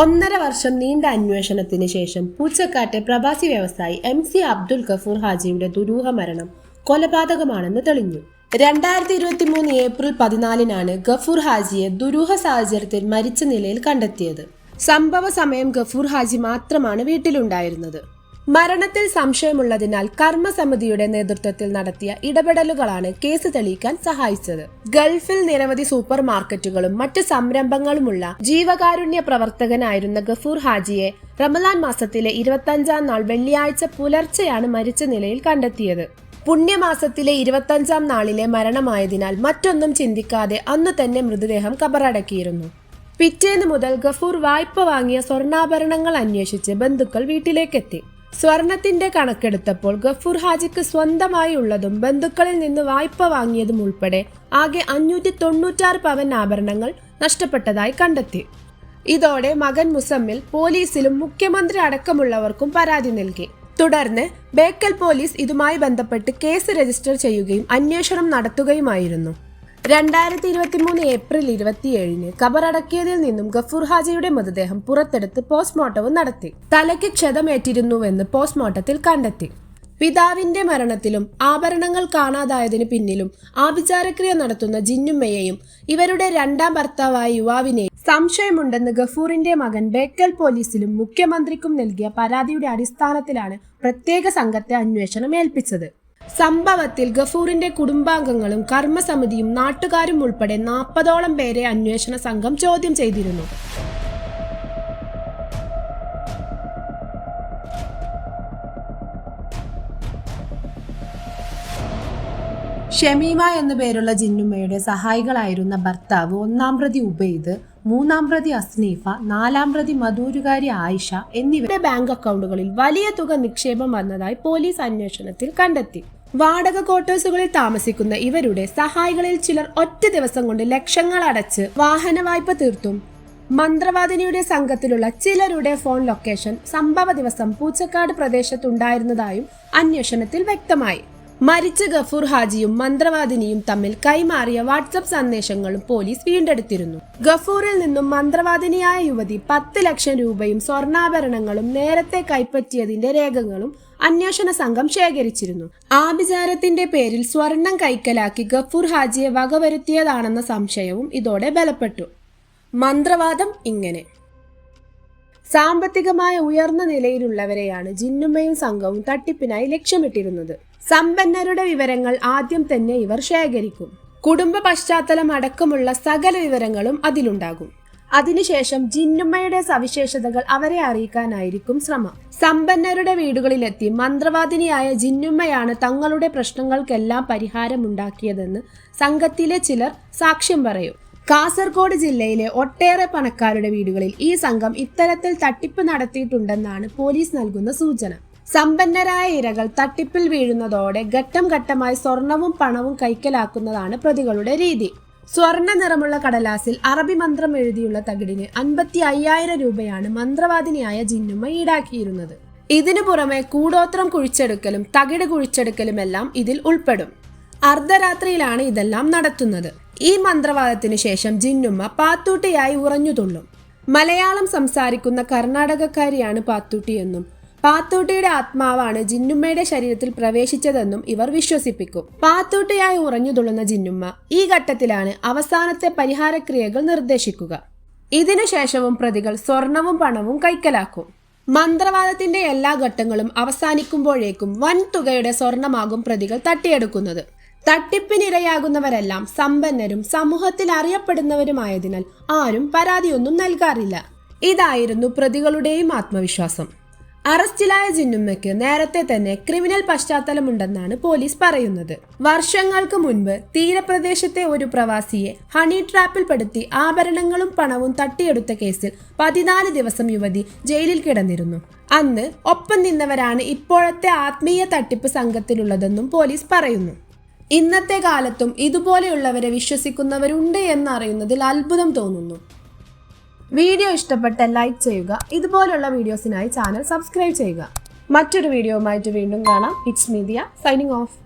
ഒന്നര വർഷം നീണ്ട അന്വേഷണത്തിന് ശേഷം പൂച്ചക്കാട്ടെ പ്രവാസി വ്യവസായി എം സി അബ്ദുൽ ഗഫൂർ ഹാജിയുടെ ദുരൂഹ മരണം കൊലപാതകമാണെന്ന് തെളിഞ്ഞു. രണ്ടായിരത്തി ഇരുപത്തി മൂന്ന് ഏപ്രിൽ പതിനാലിനാണ് ഗഫൂർ ഹാജിയെ ദുരൂഹ സാഹചര്യത്തിൽ മരിച്ച നിലയിൽ കണ്ടെത്തിയത്. സംഭവ സമയം ഗഫൂർ ഹാജി മാത്രമാണ് വീട്ടിലുണ്ടായിരുന്നത്. മരണത്തിൽ സംശയമുള്ളതിനാൽ കർമ്മസമിതിയുടെ നേതൃത്വത്തിൽ നടത്തിയ ഇടപെടലുകളാണ് കേസ് തെളിയിക്കാൻ സഹായിച്ചത്. ഗൾഫിൽ നിരവധി സൂപ്പർ മാർക്കറ്റുകളും മറ്റ് സംരംഭങ്ങളുമുള്ള ജീവകാരുണ്യ പ്രവർത്തകനായിരുന്ന ഗഫൂർ ഹാജിയെ റമലാൻ മാസത്തിലെ ഇരുപത്തഞ്ചാം നാൾ വെള്ളിയാഴ്ച പുലർച്ചെയാണ് മരിച്ച നിലയിൽ കണ്ടെത്തിയത്. പുണ്യമാസത്തിലെ ഇരുപത്തഞ്ചാം നാളിലെ മരണമായതിനാൽ മറ്റൊന്നും ചിന്തിക്കാതെ അന്നു തന്നെ മൃതദേഹം കബറടക്കിയിരുന്നു. പിറ്റേന്ന് മുതൽ ഗഫൂർ വായ്പ വാങ്ങിയ സ്വർണാഭരണങ്ങൾ അന്വേഷിച്ച് ബന്ധുക്കൾ വീട്ടിലേക്കെത്തി. സ്വർണത്തിന്റെ കണക്കെടുത്തപ്പോൾ ഗഫൂർ ഹാജിക്ക് സ്വന്തമായി ഉള്ളതും ബന്ധുക്കളിൽ നിന്ന് വായ്പ വാങ്ങിയതും ഉൾപ്പെടെ ആകെ അഞ്ഞൂറ്റി തൊണ്ണൂറ്റാറ് പവൻ ആഭരണങ്ങൾ നഷ്ടപ്പെട്ടതായി കണ്ടെത്തി. ഇതോടെ മകൻ മുസമ്മിൽ പോലീസിലും മുഖ്യമന്ത്രി അടക്കമുള്ളവർക്കും പരാതി നൽകി. തുടർന്ന് ബേക്കൽ പോലീസ് ഇതുമായി ബന്ധപ്പെട്ട് കേസ് രജിസ്റ്റർ ചെയ്യുകയും അന്വേഷണം നടത്തുകയുമായിരുന്നു. രണ്ടായിരത്തി ഇരുപത്തി മൂന്ന് ഏപ്രിൽ ഇരുപത്തിയേഴിന് കബറടക്കിയതിൽ നിന്നും ഗഫൂർ ഹാജിയുടെ മൃതദേഹം പുറത്തെടുത്ത് പോസ്റ്റ്മോർട്ടവും നടത്തി. തലയ്ക്ക് ക്ഷതമേറ്റിരുന്നുവെന്ന് പോസ്റ്റ്മോർട്ടത്തിൽ കണ്ടെത്തി. പിതാവിന്റെ മരണത്തിലും ആഭരണങ്ങൾ കാണാതായതിനു പിന്നിലും ആഭിചാരക്രിയ നടത്തുന്ന ജിന്നുമ്മയെയും ഇവരുടെ രണ്ടാം ഭർത്താവായ യുവാവിനെയും സംശയമുണ്ടെന്ന് ഗഫൂറിന്റെ മകൻ ബേക്കൽ പോലീസിലും മുഖ്യമന്ത്രിക്കും നൽകിയ പരാതിയുടെ അടിസ്ഥാനത്തിലാണ് പ്രത്യേക സംഘത്തെ അന്വേഷണം ഏൽപ്പിച്ചത്. സംഭവത്തിൽ ഗഫൂറിന്റെ കുടുംബാംഗങ്ങളും കർമ്മസമിതിയും നാട്ടുകാരും ഉൾപ്പെടെ നാൽപ്പതോളം പേരെ അന്വേഷണ സംഘം ചോദ്യം ചെയ്തിരുന്നു. ഷമീമ എന്നു പേരുള്ള ജിന്നുമ്മയുടെ സഹായികളായിരുന്ന ഭർത്താവ് ഒന്നാം പ്രതി ഉബൈദ് മൂന്നാം പ്രതി അസ്നീഫ നാലാം പ്രതി മധൂരുകാരി ആയിഷ എന്നിവരുടെ ബാങ്ക് അക്കൗണ്ടുകളിൽ വലിയ തുക നിക്ഷേപം വന്നതായി പോലീസ് അന്വേഷണത്തിൽ കണ്ടെത്തി. വാടക ക്വാർട്ടേഴ്സുകളിൽ താമസിക്കുന്ന ഇവരുടെ സഹായികളിൽ ചിലർ ഒറ്റ ദിവസം കൊണ്ട് ലക്ഷങ്ങൾ അടച്ച് വാഹന വായ്പ തീർത്തും. മന്ത്രവാദിനിയുടെ സംഘത്തിലുള്ള ചിലരുടെ ഫോൺ ലൊക്കേഷൻ സംഭവ ദിവസം പൂച്ചക്കാട് പ്രദേശത്തുണ്ടായിരുന്നതായും അന്വേഷണത്തിൽ വ്യക്തമായി. മരിച്ച ഗഫൂർ ഹാജിയും മന്ത്രവാദിനിയും തമ്മിൽ കൈമാറിയ വാട്സപ്പ് സന്ദേശങ്ങളും പോലീസ് വീണ്ടെടുത്തിരുന്നു. ഗഫൂറിൽ നിന്നും മന്ത്രവാദിനിയായ യുവതി പത്ത് ലക്ഷം രൂപയും സ്വർണാഭരണങ്ങളും നേരത്തെ കൈപ്പറ്റിയതിന്റെ രേഖകളും അന്വേഷണ സംഘം ശേഖരിച്ചിരുന്നു. ആഭിചാരത്തിന്റെ പേരിൽ സ്വർണം കൈക്കലാക്കി ഗഫൂർ ഹാജിയെ വകവരുത്തിയതാണെന്ന സംശയവും ഇതോടെ ബലപ്പെട്ടു. മന്ത്രവാദം ഇങ്ങനെ. സാമ്പത്തികമായ ഉയർന്ന നിലയിലുള്ളവരെയാണ് ജിന്നുമ്മയും സംഘവും തട്ടിപ്പിനായി ലക്ഷ്യമിട്ടിരുന്നത്. സമ്പന്നരുടെ വിവരങ്ങൾ ആദ്യം തന്നെ ഇവർ ശേഖരിക്കും. കുടുംബ പശ്ചാത്തലം അടക്കമുള്ള സകല വിവരങ്ങളും അതിലുണ്ടാകും. അതിനുശേഷം ജിന്നുമ്മയുടെ സവിശേഷതകൾ അവരെ അറിയിക്കാനായിരിക്കും ശ്രമം. സമ്പന്നരുടെ വീടുകളിലെത്തി മന്ത്രവാദിനിയായ ജിന്നുമ്മയാണ് തങ്ങളുടെ പ്രശ്നങ്ങൾക്കെല്ലാം പരിഹാരമുണ്ടാക്കിയതെന്ന് സംഘത്തിലെ ചിലർ സാക്ഷ്യം പറയും. കാസർഗോഡ് ജില്ലയിലെ ഒട്ടേറെ പണക്കാരുടെ വീടുകളിൽ ഈ സംഘം ഇത്തരത്തിൽ തട്ടിപ്പ് നടത്തിയിട്ടുണ്ടെന്നാണ് പോലീസ് നൽകുന്ന സൂചന. സമ്പന്നരായ ഇരകൾ തട്ടിപ്പിൽ വീഴുന്നതോടെ ഘട്ടം ഘട്ടമായി സ്വർണവും പണവും കൈക്കലാക്കുന്നതാണ് പ്രതികളുടെ രീതി. സ്വർണ നിറമുള്ള കടലാസിൽ അറബി മന്ത്രം എഴുതിയുള്ള തകിടിന് അൻപത്തി അയ്യായിരം രൂപയാണ് മന്ത്രവാദിനിയായ ജിന്നുമ്മ ഈടാക്കിയിരുന്നത്. ഇതിനു പുറമെ കൂടോത്രം കുഴിച്ചെടുക്കലും തകിട് കുഴിച്ചെടുക്കലുമെല്ലാം ഇതിൽ ഉൾപ്പെടും. അർദ്ധരാത്രിയിലാണ് ഇതെല്ലാം നടത്തുന്നത്. ഈ മന്ത്രവാദത്തിനു ശേഷം ജിന്നുമ്മ പാത്തൂട്ടിയായി ഉറഞ്ഞുതുള്ളും മലയാളം സംസാരിക്കുന്ന കർണാടകക്കാരിയാണ് പാത്തൂട്ടിയെന്നും പാത്തൂട്ടിയുടെ ആത്മാവാണ് ജിന്നുമ്മയുടെ ശരീരത്തിൽ പ്രവേശിച്ചതെന്നും ഇവർ വിശ്വസിപ്പിക്കും. പാത്തൂട്ടിയായി ഉറഞ്ഞുതുള്ളുന്ന ജിന്നുമ്മ ഈ ഘട്ടത്തിലാണ് അവസാനത്തെ പരിഹാരക്രിയകൾ നിർദ്ദേശിക്കുക. ഇതിനുശേഷവും പ്രതികൾ സ്വർണവും പണവും കൈക്കലാക്കും. മന്ത്രവാദത്തിന്റെ എല്ലാ ഘട്ടങ്ങളും അവസാനിക്കുമ്പോഴേക്കും വൻ തുകയുടെ സ്വർണമാകും പ്രതികൾ തട്ടിയെടുക്കുന്നത്. തട്ടിപ്പിനിരയാകുന്നവരെല്ലാം സമ്പന്നരും സമൂഹത്തിൽ അറിയപ്പെടുന്നവരുമായതിനാൽ ആരും പരാതിയൊന്നും നൽകാറില്ല. ഇതായിരുന്നു പ്രതികളുടെയും ആത്മവിശ്വാസം. അറസ്റ്റിലായ ജിന്നുമ്മയ്ക്ക് നേരത്തെ തന്നെ ക്രിമിനൽ പശ്ചാത്തലമുണ്ടെന്നാണ് പോലീസ് പറയുന്നത്. വർഷങ്ങൾക്ക് മുൻപ് തീരപ്രദേശത്തെ ഒരു പ്രവാസിയെ ഹണി ട്രാപ്പിൽപ്പെടുത്തി ആഭരണങ്ങളും പണവും തട്ടിയെടുത്ത കേസിൽ പതിനാല് ദിവസം യുവതി ജയിലിൽ കിടന്നിരുന്നു. അന്ന് ഒപ്പം നിന്നവരാണ് ഇപ്പോഴത്തെ ആത്മീയ തട്ടിപ്പ് സംഘത്തിലുള്ളതെന്നും പോലീസ് പറയുന്നു. ഇന്നത്തെ കാലത്തും ഇതുപോലെയുള്ളവരെ വിശ്വസിക്കുന്നവരുണ്ട് എന്നറിയുന്നതിൽ അത്ഭുതം തോന്നുന്നു. വീഡിയോ ഇഷ്ടപ്പെട്ട ലൈക്ക് ചെയ്യുക. ഇതുപോലുള്ള വീഡിയോസിനായി ചാനൽ സബ്സ്ക്രൈബ് ചെയ്യുക. മറ്റൊരു വീഡിയോയുമായിട്ട് വീണ്ടും കാണാം. It's media signing off